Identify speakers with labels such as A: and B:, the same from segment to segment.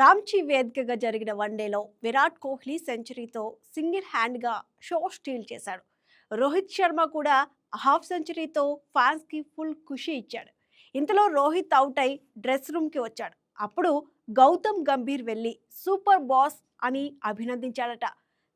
A: రాంచీ వేదికగా జరిగిన వన్డేలో విరాట్ కోహ్లీ సెంచరీతో సింగిల్ హ్యాండ్గా షో స్టీల్ చేశాడు. రోహిత్ శర్మ కూడా హాఫ్ సెంచరీతో ఫ్యాన్స్కి ఫుల్ ఖుషి ఇచ్చాడు. ఇంతలో రోహిత్ అవుట్ అయి డ్రెస్ రూమ్కి వచ్చాడు. అప్పుడు గౌతమ్ గంభీర్ వెళ్ళి సూపర్ బాస్ అని అభినందించాడట.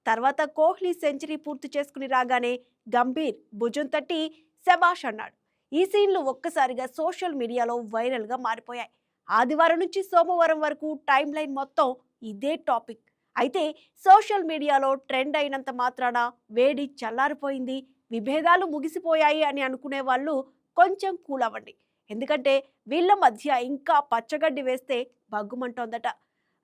A: తర్వాత కోహ్లీ సెంచరీ పూర్తి చేసుకుని రాగానే గంభీర్ భుజం తట్టి శబాష్ అన్నాడు. ఈ సీన్లు ఒక్కసారిగా సోషల్ మీడియాలో వైరల్గా మారిపోయాయి. ఆదివారం నుంచి సోమవారం వరకు టైం లైన్ మొత్తం ఇదే టాపిక్. అయితే సోషల్ మీడియాలో ట్రెండ్ అయినంత మాత్రాన వేడి చల్లారిపోయింది విభేదాలు ముగిసిపోయాయి అని అనుకునే వాళ్ళు కొంచెం కూల్ అవ్వండి. ఎందుకంటే వీళ్ళ మధ్య ఇంకా పచ్చగడ్డి వేస్తే భగ్గుమంటోందట.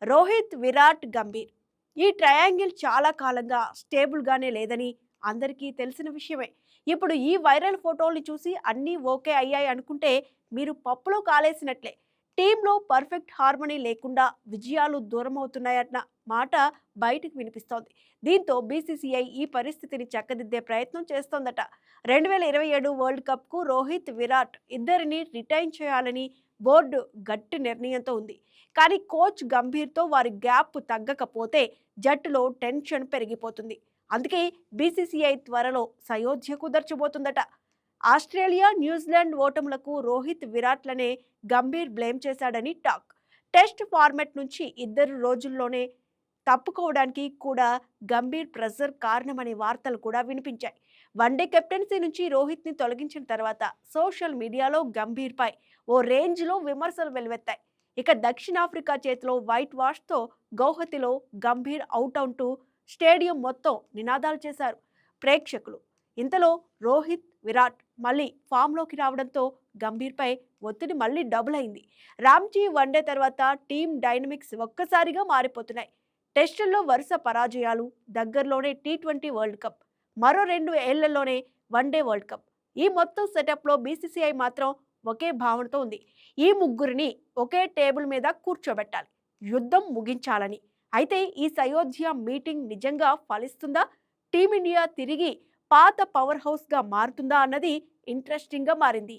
A: రోహిత్ విరాట్ గంభీర్. ఈ ట్రయాంగిల్ చాలా కాలంగా స్టేబుల్గానే లేదని అందరికీ తెలిసిన విషయమే. ఇప్పుడు ఈ వైరల్ ఫోటోల్ని చూసి అన్నీ ఓకే అయ్యాయి అనుకుంటే మీరు పప్పులో కాలేసినట్లే. టీంలో పర్ఫెక్ట్ హార్మనీ లేకుండా విజయాలు దూరమవుతున్నాయన్న మాట బయటకు వినిపిస్తోంది. దీంతో బీసీసీఐ ఈ పరిస్థితిని చక్కదిద్దే ప్రయత్నం చేస్తోందట. రెండు వేల ఇరవై ఏడు వరల్డ్ కప్కు రోహిత్ విరాట్ ఇద్దరిని రిటైన్ చేయాలని బోర్డు గట్టి నిర్ణయంతో ఉంది. కానీ కోచ్ గంభీర్తో వారి గ్యాప్ తగ్గకపోతే జట్టులో టెన్షన్ పెరిగిపోతుంది. అందుకే బీసీసీఐ త్వరలో సయోధ్య కుదర్చబోతుందట. ఆస్ట్రేలియా న్యూజిలాండ్ ఓటములకు రోహిత్ విరాట్లనే గంభీర్ బ్లేమ్ చేశాడని టాక్. టెస్ట్ ఫార్మెట్ నుంచి ఇద్దరు రోజుల్లోనే తప్పుకోవడానికి కూడా గంభీర్ ప్రెజర్ కారణమనే వార్తలు కూడా వినిపించాయి. వన్డే కెప్టెన్సీ నుంచి రోహిత్ని తొలగించిన తర్వాత సోషల్ మీడియాలో గంభీర్పై ఓ రేంజ్లో విమర్శలు వెలువెత్తాయి. ఇక దక్షిణాఫ్రికా చేతిలో వైట్ వాష్తో గౌహతిలో గంభీర్ అవుట్ అంటూ స్టేడియం మొత్తం నినాదాలు చేశారు ప్రేక్షకులు. ఇంతలో రోహిత్ విరాట్ మళ్ళీ ఫామ్లోకి రావడంతో గంభీర్పై ఒత్తిడి మళ్ళీ డబుల్ అయింది రామ్జీ వన్డే తర్వాత టీం డైనమిక్స్ ఒక్కసారిగా మారిపోతున్నాయి. టెస్టుల్లో వరుస పరాజయాలు దగ్గరలోనే టీ ట్వంటీ వరల్డ్ కప్ మరో రెండు ఏళ్ళలోనే వన్డే వరల్డ్ కప్. ఈ మొత్తం సెటప్లో బీసీసీఐ మాత్రం ఒకే భావనతో ఉంది. ఈ ముగ్గురిని ఒకే టేబుల్ మీద కూర్చోబెట్టాలి. యుద్ధం ముగించాలని. అయితే ఈ సయోధ్య మీటింగ్ నిజంగా ఫలిస్తుందా? టీమిండియా తిరిగి పాత పవర్ హౌస్గా మారుతుందా అన్నది ఇంట్రెస్టింగ్గా మారింది.